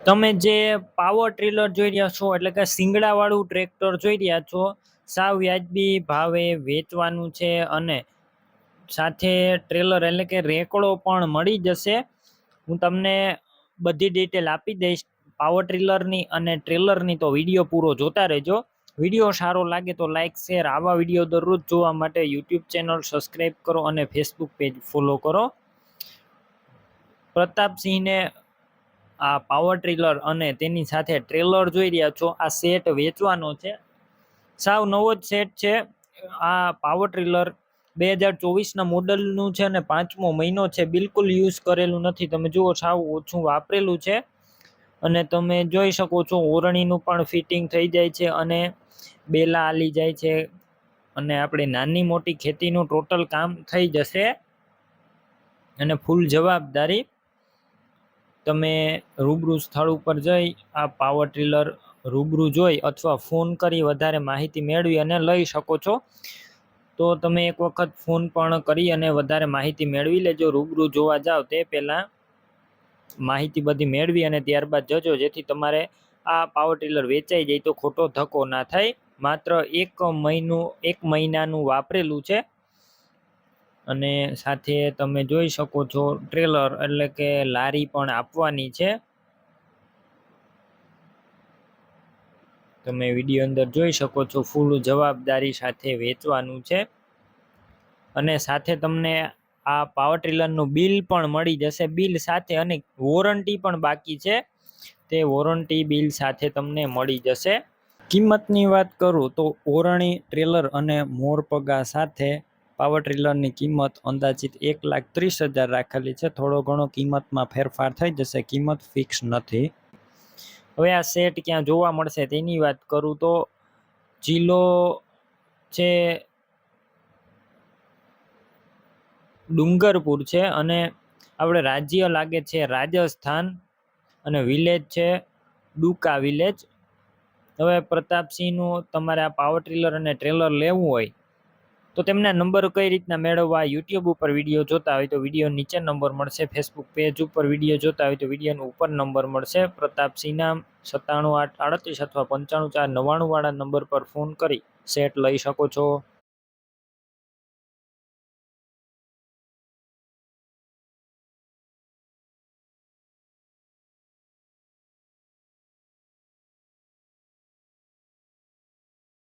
તમે જે power trailer જોઈ રહ્યા છો, એટલે કે શિંગડાવાળું ટ્રેક્ટર જોઈ રહ્યા છો, સાવ વ્યાજબી ભાવે વેચવાનું છે અને સાથે ટ્રેલર એટલે કે રેકડો પણ મળી જશે. હું તમને બધી ડિટેલ આપી દઈશ. પાવર ટ્રેલરની અને ટ્રેલરની તો વીડિયો પૂરો જોતા રહેજો. વીડિયો સારો લાગે તો લાઇક શેર આવા વીડિયો દરરોજ જોવા માટે યુટ્યુબ ચેનલ સબસ્ક્રાઈબ કરો અને ફેસબુક પેજ ફોલો કરો. પ્રતાપસિંહને આ પાવર ટ્રેલર અને તેની સાથે ટ્રેલર જોઈ રહ્યા છો. આ સેટ વેચવાનો છે. સાવ નવો જ સેટ છે. આ પાવર ટ્રેલર બે હજાર ચોવીસના મોડલનું છે અને પાંચમો મહિનો છે. બિલકુલ યુઝ કરેલું નથી. તમે જુઓ સાવ ઓછું વાપરેલું છે. અને તમે જોઈ શકો છો ઓરણીનું પણ ફિટિંગ થઈ જાય છે અને બેલા આલી જાય છે. અને આપણે નાની મોટી ખેતીનું ટોટલ કામ થઈ જશે. અને ફૂલ જવાબદારી તમે રૂબરૂ સ્થળ ઉપર જઈ, આ પાવર ટ્રીલર રૂબરૂ જોઈ અથવા ફોન કરી વધારે માહિતી મેળવી અને લઈ શકો છો. તો તમે એક વખત ફોન પણ કરી અને વધારે માહિતી મેળવી લેજો. રૂબરૂ જોવા જાઓ તે પહેલાં માહિતી બધી મેળવી અને ત્યારબાદ જજો. જેથી તમારે આ પાવર ટ્રીલર વેચાઈ જાય તો ખોટો ધક્કો ના થાય. માત્ર એક મહિનું, એક મહિનાનું વાપરેલું છે. અને સાથે તમે જોઈ શકો છો ટ્રેલર એટલે કે લારી પણ આપવાની છે. તમે વીડિયો અંદર જોઈ શકો છો ફૂલ જવાબદારી સાથે વેચવાનું છે. અને સાથે તમને આ પાવર ટ્રેલરનું બિલ પણ મળી જશે. બિલ સાથે અને વોરંટી પણ બાકી છે. તે વોરંટી બિલ સાથે તમને મળી જશે. કિંમતની વાત કરું તો ઓરણી ટ્રેલર અને મોરપગા સાથે પાવર ટ્રિલરની કિંમત અંદાજિત એક લાખ ત્રીસ હજાર રાખેલી છે. થોડો ઘણો કિંમતમાં ફેરફાર થઈ જશે, કિંમત ફિક્સ નથી. હવે આ સેટ ક્યાં જોવા મળશે તેની વાત કરું તો જિલ્લો છે ડુંગરપુર છે અને આપણે રાજ્ય લાગે છે રાજસ્થાન અને વિલેજ છે ડુકા વિલેજ હવે પ્રતાપસિંહનું તમારે આ પાવર ટ્રેલર અને ટ્રેલર લેવું હોય તો તેમના નંબર કઈ રીતના મેળવવા? યુટ્યુબ ઉપર વીડિયો જોતા હોય તો વીડિયો નીચે નંબર મળશે. ફેસબુક પેજ ઉપર વીડિયો જોતા હોય તો વિડીયોનો ઉપર નંબર મળશે. પ્રતાપસિંહના સત્તાણું આઠ, આડત્રીસ અથવા પંચાણું ચાર નવ્વાણું વાળા નંબર પર ફોન કરી સેટ લઈ શકો છો.